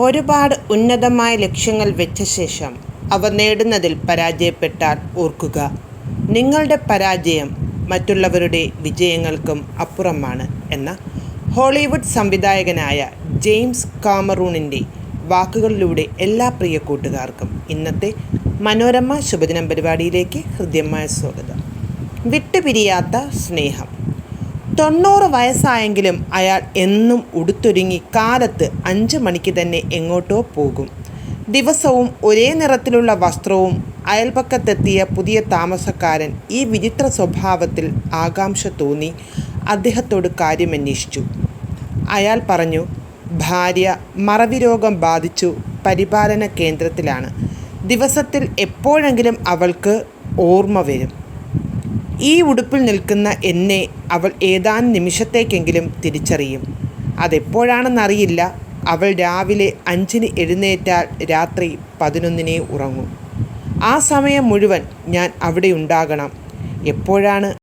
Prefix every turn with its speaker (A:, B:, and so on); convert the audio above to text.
A: ഒരുപാട് ഉന്നതമായ ലക്ഷ്യങ്ങൾ വെച്ച ശേഷം അവ നേടുന്നതിൽ പരാജയപ്പെട്ടാൽ ഓർക്കുക. നിങ്ങളുടെ പരാജയം മറ്റുള്ളവരുടെ വിജയങ്ങൾക്കും അപ്പുറമാണ് എന്ന ഹോളിവുഡ് സംവിധായകനായ ജെയിംസ് കാമറൂണിന്റെ വാക്കുകളിലൂടെ എല്ലാ പ്രിയ കൂട്ടുകാർക്കും ഇന്നത്തെ മനോരമ ശുഭദിനം പരിപാടിയിലേക്ക് ഹൃദ്യമായ സ്വാഗതം. വിട്ടുപിരിയാത്ത സ്നേഹം. തൊണ്ണൂറ് വയസ്സായെങ്കിലും അയാൾ എന്നും ഉടുത്തൊരുങ്ങി കാലത്ത് അഞ്ച് മണിക്ക് തന്നെ എങ്ങോട്ടോ പോകും. ദിവസവും ഒരേ നിറത്തിലുള്ള വസ്ത്രവും അയൽപക്കത്തെത്തിയ പുതിയ താമസക്കാരൻ ഈ വിചിത്ര സ്വഭാവത്തിൽ ആകാംക്ഷ തോന്നി. അദ്ദേഹത്തോട് കാര്യമന്വേഷിച്ചു. അയാൾ പറഞ്ഞു ഭാര്യ മറവി രോഗം ബാധിച്ചു. പരിപാലന കേന്ദ്രത്തിലാണ്. ദിവസത്തിൽ എപ്പോഴെങ്കിലും അവൾക്ക് ഓർമ്മ വരും. ഈ ഉടുപ്പിൽ നിൽക്കുന്ന എന്നെ അവൾ ഏതാനും നിമിഷത്തേക്കെങ്കിലും തിരിച്ചറിയും. അതെപ്പോഴാണെന്നറിയില്ല. അവൾ രാവിലെ അഞ്ചിന് എഴുന്നേറ്റാൽ രാത്രി പതിനൊന്നിനെ ഉറങ്ങും. ആ സമയം മുഴുവൻ ഞാൻ അവിടെ ഉണ്ടാകണം എപ്പോഴാണ്?